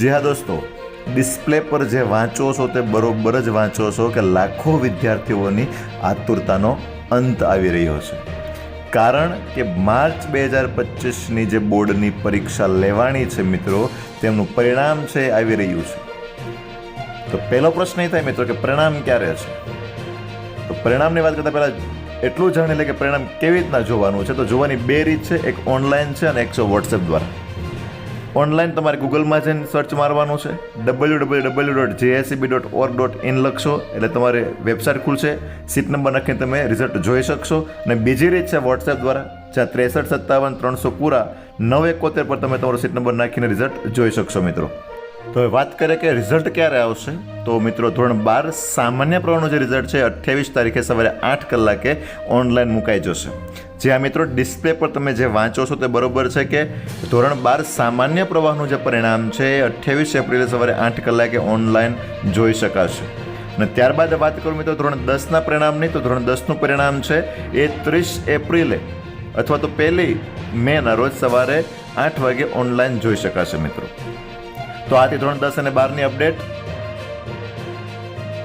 જી હા દોસ્તો, ડિસ્પ્લે પર જે વાંચો છો તે બરોબર જ વાંચો છો કે લાખો વિદ્યાર્થીઓની આતુરતાનો અંત આવી રહ્યો છે. કારણ કે માર્ચ બે હજાર પચીસની જે બોર્ડની પરીક્ષા લેવાની છે મિત્રો, તેમનું પરિણામ છે આવી રહ્યું છે. તો પહેલો પ્રશ્ન એ થાય મિત્રો કે પરિણામ ક્યારે છે? તો પરિણામની વાત કરતાં પહેલાં એટલું જાણી લે કે પરિણામ કેવી રીતના જોવાનું છે? તો જોવાની બે રીત છે, એક ઓનલાઈન છે અને એક છે વોટ્સએપ દ્વારા. ઓનલાઈન તમારે ગૂગલમાં જઈને સર્ચ મારવાનું છે. W W W dot JSCB dot org dot in લખશો, એટલે તમારે વેબસાઇટ ખુલશે. સીટ નંબર નાખીને તમે રિઝલ્ટ જોઈ શકશો. અને બીજી રીત છે વોટ્સએપ દ્વારા, જ્યાં ત્રેસઠ સત્તાવન ત્રણસો પૂરા, નવ એકોતેર પર તમે તમારો સીટ નંબર નાખીને રિઝલ્ટ જોઈ શકશો મિત્રો. તો હવે વાત કરીએ કે રિઝલ્ટ ક્યારે આવશે? તો મિત્રો, ધોરણ બાર સામાન્ય પ્રવાહનું જે રિઝલ્ટ છે, અઠ્યાવીસ તારીખે સવારે આઠ કલાકે ઓનલાઈન મુકાઈ જશે. જે આ મિત્રો ડિસ્પ્લે પર તમે જે વાંચો છો તે બરોબર છે કે ધોરણ બાર સામાન્ય પ્રવાહનું જે પરિણામ છે એ અઠ્યાવીસ એપ્રિલે સવારે આઠ કલાકે ઓનલાઈન જોઈ શકાશે. અને ત્યારબાદ વાત કરું મિત્રો ધોરણ દસના પરિણામની, તો ધોરણ દસનું પરિણામ છે, એ ત્રીસ એપ્રિલે અથવા તો પહેલી મેના રોજ સવારે આઠ વાગે ઓનલાઈન જોઈ શકાશે મિત્રો. તો આથી ધોરણ દસ અને બારની અપડેટ